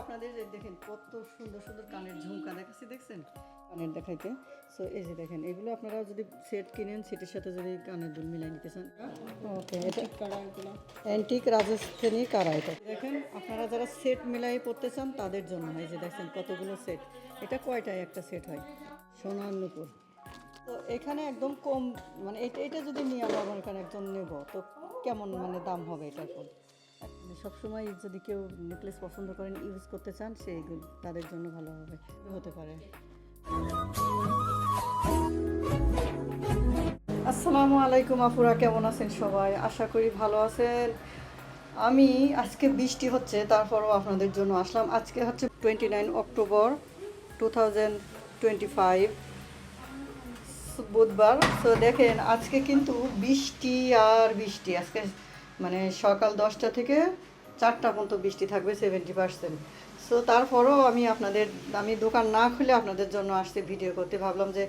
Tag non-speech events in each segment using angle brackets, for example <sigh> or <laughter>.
আপনাদের দেখেন কত সুন্দর সুন্দর কানের ঝুমকা দেখাচ্ছি দেখছেন? কানের দেখাইতে। সো এই যে দেখেন এগুলো আপনারা যদি সেট কিনেন সেটের সাথে যদি কানের দুল মিলাই নিতে চান। ওকে এটা অ্যান্টিক রাজস্থানি কারা এটা? দেখেন আপনারা যারা সেট মিলাই পড়তে চান তাদের জন্য এই যে দেখছেন কতগুলো সেট এটা কয়টায় একটা সেট হয়? সোনার নুপুর তো এখানে একদম কম মানে এটা এটা যদি নিয়ে আমরা এখানে একজন নেব তো কেমন মানে দাম হবে এটার সবসময় যদি কেউ নেকলেস পছন্দ করেন ইউজ করতে চান সেই তাদের জন্য ভালো হবে। হতে পারে। আসসালামু আলাইকুম, আপুরা, কেমন আছেন সবাই? আশা করি ভালো আছেন। আমি আজকে বৃষ্টি হচ্ছে, তারপরও আপনাদের জন্য আসলাম। আজকে হচ্ছে twenty nine October two thousand twenty five বুধবার। তো দেখেন, আজকে কিন্তু বৃষ্টি আর বৃষ্টি, আজকে মানে সকাল দশটা থেকে চারটা পর্যন্ত বৃষ্টি থাকবে সেভেন্টি পার্সেন্ট সো তারপরও আমি আপনাদের, আমি দোকান না খুলে আপনাদের জন্য আসতে ভিডিও করতে। ভাবলাম যে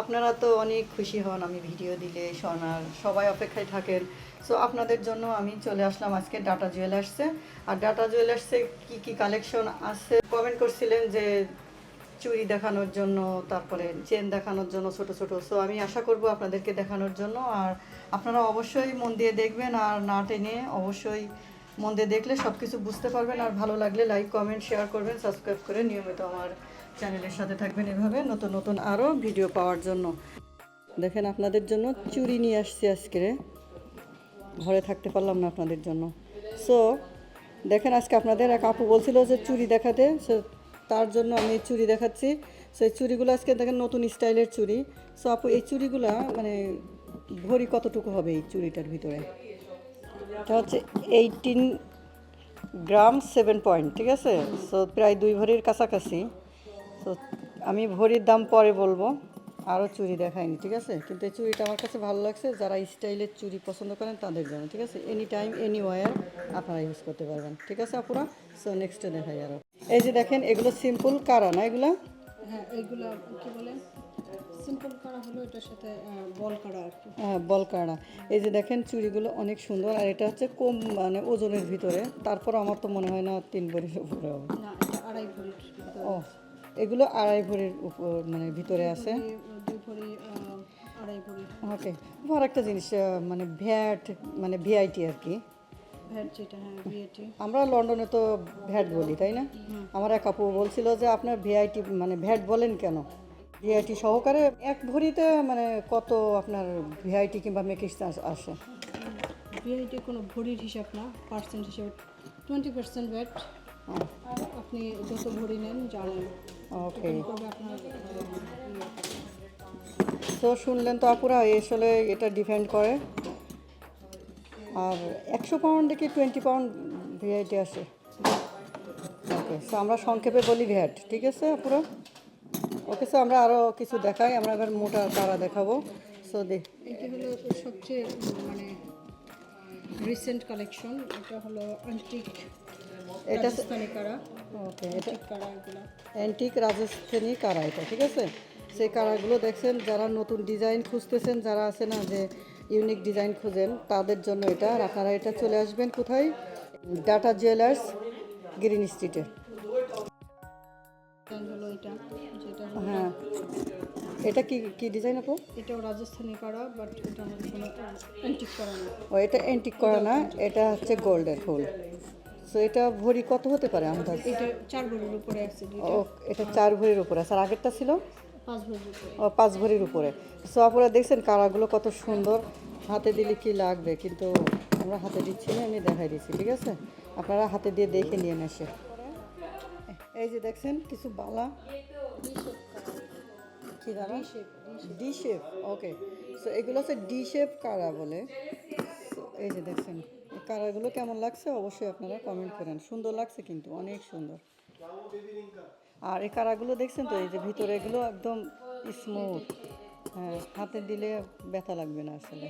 আপনারা তো অনেক খুশি হন আমি ভিডিও দিলে শোনার সবাই অপেক্ষায় থাকেন। সো আপনাদের জন্য আমি চলে আসলাম আজকে ডাটা জুয়েলার্সে আর ডাটা জুয়েলার্সে কি কি কালেকশন আছে? কমেন্ট করছিলেন যে চুড়ি দেখানোর জন্য, তারপরে চেন দেখানোর জন্য ছোট ছোট। সো আমি আশা করব আপনাদেরকে দেখানোর জন্য। আর আপনারা অবশ্যই মন দিয়ে দেখবেন আর না টেনে অবশ্যই মন দিয়ে দেখলে সব কিছু বুঝতে পারবেন। আর ভালো লাগলে লাইক কমেন্ট শেয়ার করবেন সাবস্ক্রাইব করে নিয়মিত আমার চ্যানেলের সাথে থাকবেন এভাবে নতুন নতুন আরও ভিডিও পাওয়ার জন্য। দেখেন আপনাদের জন্য চুড়ি নিয়ে আসছি আজকে। ঘরে থাকতে পারলাম না আপনাদের জন্য। সো দেখেন আজকে আপনাদের এক আপু বলছিল যে চুড়ি দেখাতে। সো তার জন্য আমি চুড়ি দেখাচ্ছি। সেই চুড়িগুলো আজকে দেখেন নতুন স্টাইলের চুড়ি। সো আপু, এই চুড়িগুলা মানে ভরি কতটুকু হবে এই চুড়িটার ভিতরে? এটা হচ্ছে এইটিন গ্রাম সেভেন পয়েন্ট ঠিক আছে? সো প্রায় দুই ভরির কাছাকাছি। সো আমি ভরির দাম পরে বলব, আরও চুড়ি দেখাইনি, ঠিক আছে? কিন্তু এই চুড়িটা আমার কাছে ভালো লাগছে, যারা স্টাইলের চুড়ি পছন্দ করেন তাদের জন্য, ঠিক আছে? এনি টাইম এনি ওয়ার আপনারা ইউজ করতে পারবেন, ঠিক আছে আপুরা? সো নেক্সটে দেখাই আরও এই যে দেখেন এগুলো সিম্পল কারা না এগুলো? হ্যাঁ এইগুলো কি বলে? সিম্পল করা হলো এটার সাথে বল করা আর কি। হ্যাঁ বল কারা। এই যে দেখেন চুড়িগুলো অনেক সুন্দর আর এটা হচ্ছে কম মানে ওজনের ভিতরে। তারপর আমার তো মনে হয় না তিন ভরির উপরে হবে। না এটা আড়াই ভরির। ও এগুলো আড়াই ভরির উপর মানে ভিতরে আছে। দুই ভরি আড়াই ভরি। ওকে আর একটা জিনিস মানে ভ্যাট মানে ভিআইটি আর কি। ভ্যাট যেটা হ্যাঁ আমরা লন্ডনে তো ভ্যাট বলি তাই না? আমার এক আপু বলছিল যে আপনার ভিআইটি মানে ভ্যাট বলেন কেন? ভিআইটি সহকারে এক ভরিতে মানে কত আপনার ভিআইটি কিংবা মেকিস আসে? ভিআইটি কোনো ভরির হিসাব না পার্সেন্ট হিসাবে টোয়েন্টি পার্সেন্ট ভ্যাট। আপনি যত ভরি নেন জানেন। ওকে ইয়ে। তো শুনলেন তো আপুরা আসলে এটা ডিপেন্ড করে। আর একশো পাউন্ড কি টোয়েন্টি পাউন্ড ভিআইটি আছে। ওকে সো আমরা সংক্ষেপে বলি ভ্যাট ঠিক আছে পুরো ওকে সো আমরা আরও কিছু দেখাই আমরা এবার মোটা তারা দেখাবো। সো দেখ এটি হলো সবচেয়ে মানে রিসেন্ট কালেকশন এটা হলো অ্যান্টিক এটা কারা। ওকে এটা অ্যান্টিক কারা এগুলো। অ্যান্টিক রাজস্থানি কারা এটা ঠিক আছে? সেই কারাগুলো দেখছেন যারা নতুন ডিজাইন খুঁজতেছেন যারা আছে না যে ইউনিক ডিজাইন খুঁজেন তাদের জন্য এটা। আর আপনারা এটা চলে আসবেন কোথায়? ডাটা জুয়েলার্স গ্রিন স্ট্রিটে হ্যাঁ। এটা কি কি ডিজাইন আপু? এটাও রাজস্থানি কারা বাট এটা কোনো অ্যান্টিক করা না। ও এটা অ্যান্টিক করা না এটা হচ্ছে গোল্ডের ফুল। সো এটা ভরি কত হতে পারে আন্দাজ? এটা চার ভরির উপরে আছে ও এটা চার ভরির উপরে আছে। আর আগেরটা ছিল? পাঁচ ভরির উপরে। সো আপনারা দেখছেন কারাগুলো কত সুন্দর। হাতে দিলে কি লাগবে, কিন্তু আমরা হাতে দিচ্ছি না, আমি দেখাই দিচ্ছি, ঠিক আছে? আপনারা হাতে দিয়ে দেখে নিয়ে এসে। এই যে দেখছেন, কিছু বালা। কি ডি শেপ ওকে সো এগুলো হচ্ছে ডি শেপ কারা বলে? এই যে দেখছেন কারাগুলো কেমন লাগছে? অবশ্যই আপনারা কমেন্ট করেন। সুন্দর লাগছে কিন্তু, অনেক সুন্দর। আর এই কারাগুলো দেখছেন তো এই যে ভিতরে এগুলো একদম স্মুথ হ্যাঁ হাতে দিলে ব্যথা লাগবে না আসলে।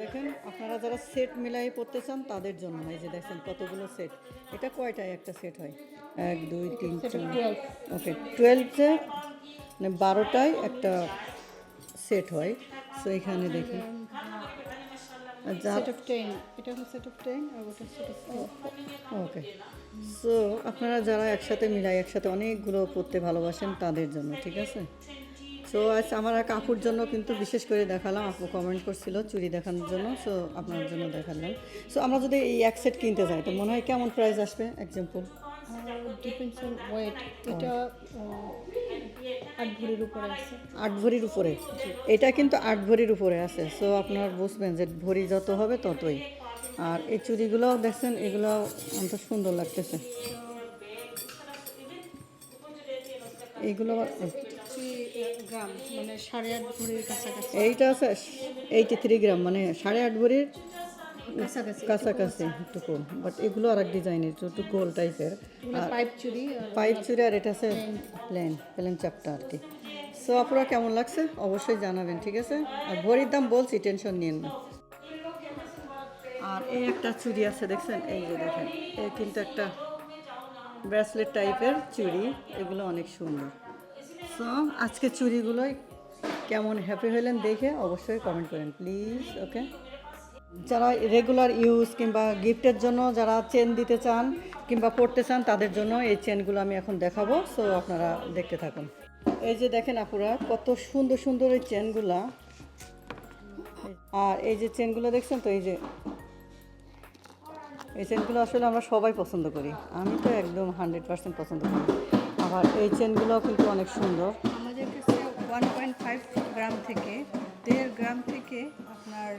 দেখেন আপনারা যারা সেট মিলাই পড়তে চান তাদের জন্য এই যে দেখছেন কতগুলো সেট এটা কয়টায় একটা সেট হয়? এক দুই তিন চার। ওকে টুয়েলভে মানে বারোটায় একটা সেট হয়। সো এখানে দেখুন। ওকে সো আপনারা যারা একসাথে মিলাই একসাথে অনেকগুলো পড়তে ভালোবাসেন তাদের জন্য ঠিক আছে? সো আজ আমার এক আপুর জন্য কিন্তু বিশেষ করে দেখালাম আপু কমেন্ট করছিল চুরি দেখানোর জন্য সো আপনার জন্য দেখালাম। সো আমরা যদি এই এক সেট কিনতে যাই তো মনে হয় কেমন প্রাইস আসবে এক্সাম্পল ডিপেন্ডস অন ওয়েট এটা আহ, আট ভরির উপরে আছে। আট ভরির উপরে? এটা কিন্তু আট ভরির উপরে আছে। সো আপনার বুঝবেন যে ভরি যত হবে ততই। আর এই চুড়িগুলোও দেখছেন এগুলো অন্ত সুন্দর লাগতেছে। এইগুলো গ্রাম মানে সাড়ে আট ভরির কাছাকাছি। এইটা আছে এইটি থ্রি গ্রাম মানে সাড়ে আট ভরির কাছাকাছি একটু কম বাট এগুলো আর এক ডিজাইনের একটু গোল টাইপের পাইপ চুরি পাইপ চুড়ি আর এটা আছে প্লেন প্লেন চাপটা আর কি। সো আপনারা কেমন লাগছে? অবশ্যই জানাবেন ঠিক আছে? আর ভরির দাম বলছি টেনশন নিন না। আর এই একটা চুড়ি আছে দেখছেন? এই যে দেখেন এই কিন্তু একটা ব্রেসলেট টাইপের চুড়ি এগুলো অনেক সুন্দর। সো আজকে চুড়িগুলোই কেমন হ্যাপি হলেন দেখে অবশ্যই কমেন্ট করেন প্লিজ ওকে যারা রেগুলার ইউজ কিংবা গিফটের জন্য যারা চেন দিতে চান কিংবা পড়তে চান, তাদের জন্য এই চেনগুলো আমি এখন দেখাবো। সো আপনারা দেখতে থাকুন। এই যে দেখেন আপুরা, কত সুন্দর সুন্দর এই চেনগুলা আর এই যে চেনগুলো দেখছেন তো, এই যে এই চেনগুলো আসলে আমরা সবাই পছন্দ করি। আমি তো একদম হান্ড্রেড পার্সেন্ট পছন্দ করি। আবার এই চেনগুলো কিন্তু অনেক সুন্দর। আমাদের কাছে ওয়ান পয়েন্ট ফাইভ গ্রাম থেকে দেড় গ্রাম থেকে আপনার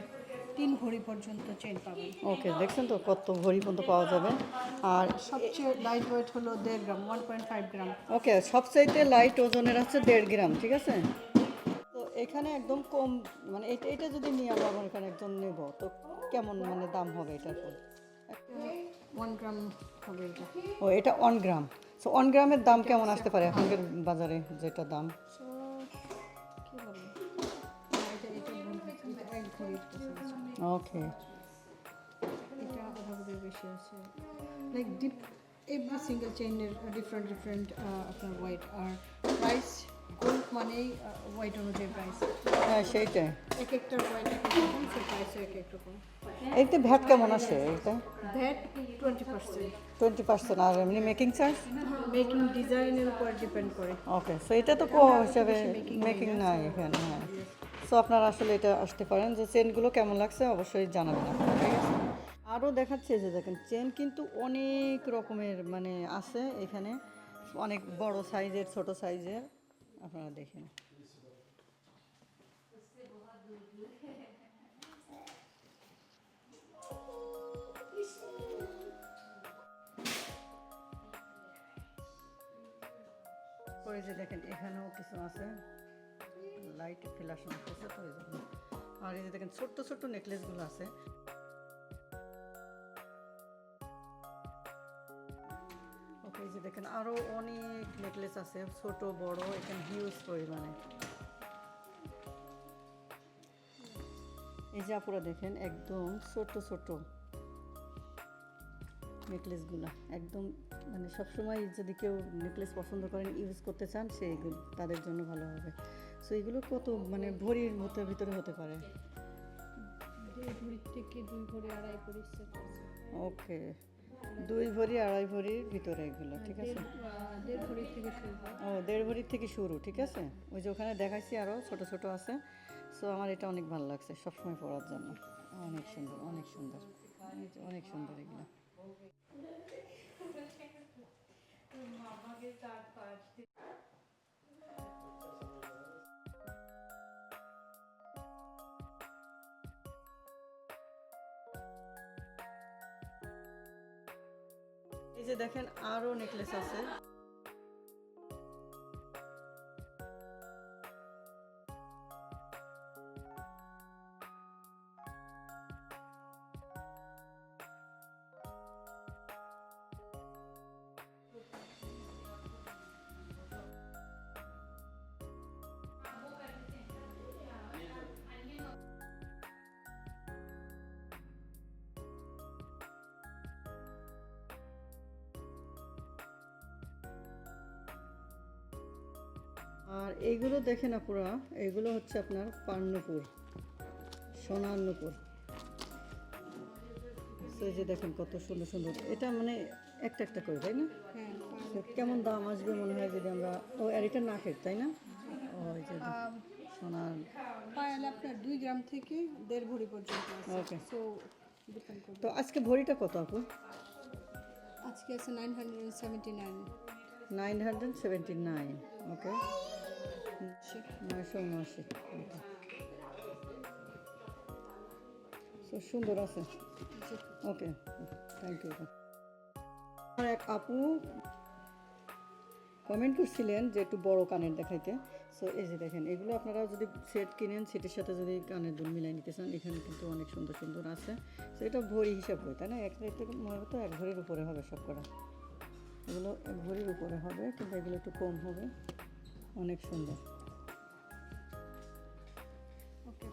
তিন ভরি পর্যন্ত চেন পাবেন। ওকে দেখছেন তো কত ভরি পর্যন্ত পাওয়া যাবে। আর সবচেয়ে লাইট ওয়েট হলো দেড় gram one point five gram. Okay সবচাইতে লাইট ওজনের হচ্ছে দেড় গ্রাম ঠিক আছে? তো এখানে একদম কম মানে এটা এটা যদি নিয়ে আমরা আমার এখানে একজন নেব তো কেমন মানে দাম হবে এটার পর ওয়ান গ্রাম হবে এটা। ও এটা ওয়ান গ্রাম সো ওয়ান গ্রামের দাম কেমন আসতে পারে? এখনকার বাজারে যেটা দাম? ওকে এটা বেশি আছে লাইক ডিপ এভরি সিঙ্গেল চেইনের ডিফারেন্ট ডিফারেন্ট আপনার ওয়েট আর প্রাইস গোল্ড মানেই ওয়েট অনুযায়ী প্রাইস হ্যাঁ সেইটাই। এক একটা ওয়েট এক এক রকম সে প্রাইসও এক এক রকম এইতে ভ্যাট কেমন আসে এইটা? VAT twenty percent twenty percent আর এমনি মেকিং চার্জ মেকিং ডিজাইনের উপর ডিপেন্ড করে। ওকে সো এটা তো কো হিসাবে মেকিং নাই এখানে হ্যাঁ। সো আপনারা আসলে এটা আসতে পারেন যে চেনগুলো কেমন লাগছে, অবশ্যই জানাবেন আরও দেখাচ্ছে যে দেখেন চেন কিন্তু অনেক রকমের মানে আছে এখানে, অনেক বড় সাইজের ছোট সাইজের আপনারা দেখেন। পরে যে দেখেন, এখানেও কিছু আছে। লাইট ফ্ল্যাশ আছে তো এই জন্য। আর এই যে দেখেন ছোট্ট ছোট্ট নেকলেসগুলো আছে। ওকে এই যে দেখেন আরও অনেক নেকলেস আছে, ছোট, বড়, এখানে হিউজ পরিমাণে। এই যে আপুরা দেখেন, একদম ছোট ছোট নেকলেসগুলা একদম মানে সবসময় যদি কেউ নেকলেস পছন্দ করেন ইউজ করতে চান সেইগুলো তাদের জন্য ভালো হবে। সো এগুলো কত মানে ভরির মতো ভিতরে হতে পারে। ওকে দুই ভরি আড়াই ভরির ভিতরে এগুলো ঠিক আছে? হয়। ও দেড় ভরির থেকে শুরু ঠিক আছে? ওই যে ওখানে দেখাইছি আরও ছোট ছোট আছে। সো আমার এটা অনেক ভালো লাগছে সবসময় পড়ার জন্য। অনেক সুন্দর অনেক সুন্দর। অনেক সুন্দর এগুলো। যে দেখেন আরও নেকলেস আছে। আর এইগুলো দেখেন আপুরা এগুলো হচ্ছে আপনার পান্নপুর সোনার নুপুর তো এই যে দেখেন কত সুন্দর সুন্দর এটা মানে একটা একটা করে তাই না? হ্যাঁ কেমন দাম আসবে মনে হয় যদি আমরা ও আর এটা নাকের তাই না? ও এই যে সোনার পায়েল আপনার দুই গ্রাম থেকে দেড় ভরি পর্যন্ত ওকে। তো আজকে ভরিটা কত আপু? আজকে আছে nine hundred seventy nine nine hundred seventy nine okay. নয়শো উনআশি সুন্দর আছে। ওকে থ্যাংক ইউ আমার এক আপু কমেন্ট করছিলেন যে একটু বড় কানের দেখাইতে। সো এই যে দেখেন, এগুলো আপনারা যদি সেট কিনেন, সেটের সাথে যদি কানের দুল মিলাই নিতে চান, এখানে কিন্তু অনেক সুন্দর সুন্দর আছে। তো এটা ভরি হিসাব হয়, তাই না? এক রেট মনে হতো এক ভরির উপরে হবে সব করা এগুলো এক ভরির উপরে হবে, কিন্তু এগুলো একটু কম হবে। অনেক সুন্দর। ওকে।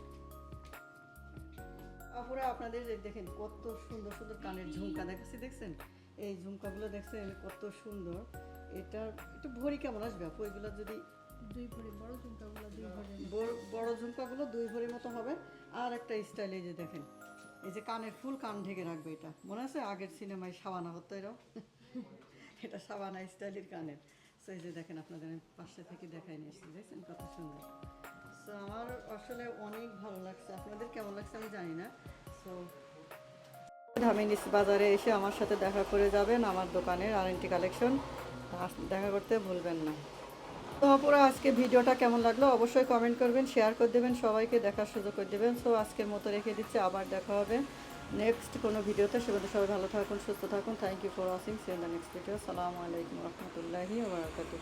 আপুরা আপনাদের দেখেন কত সুন্দর সুন্দর কানের ঝুমকা দেখাচ্ছি দেখছেন? এই ঝুমকাগুলো দেখছেন কত সুন্দর। এটা একটু ভরি কেমন আসবে আপু? এগুলো যদি দুই ভরি বড় ঝুমকাগুলো দুই ভরি। বড়- ঝুমকাগুলো দুই ভরির মতো হবে। আর একটা স্টাইল এই যে দেখেন এই যে কানের ফুল কান ঢেকে রাখবে এটা। মনে আছে আগের সিনেমায় সাবানা হতো এরকম <laughs> এটা সাবানা স্টাইলের কানের। সো যে দেখেন, আপনাদের পাশে থেকে দেখাই নিয়ে এসেছি দেখছেন কত সুন্দর। সো আমার আসলে অনেক ভালো লাগছে। আপনাদের কেমন লাগছে আমি জানি না। সো ধামিনিস বাজারে এসে আমার সাথে দেখা করে যাবেন আমার দোকানের আর কালেকশন দেখা করতে ভুলবেন না। তো অপরা আজকে ভিডিওটা কেমন লাগল অবশ্যই কমেন্ট করবেন শেয়ার করে দেবেন, সবাইকে দেখার সুযোগ করে দেবেন। সো আজকের মতো রেখে দিচ্ছি, আবার দেখা হবে। নেক্সট কোনো ভিডিওতে, সেগুলো সবাই ভালো থাকুন, সুস্থ থাকুন। Thank you for watching see the next video সালামু আলাইকুম রহমতুল্লাহি ওবরাকাতুহ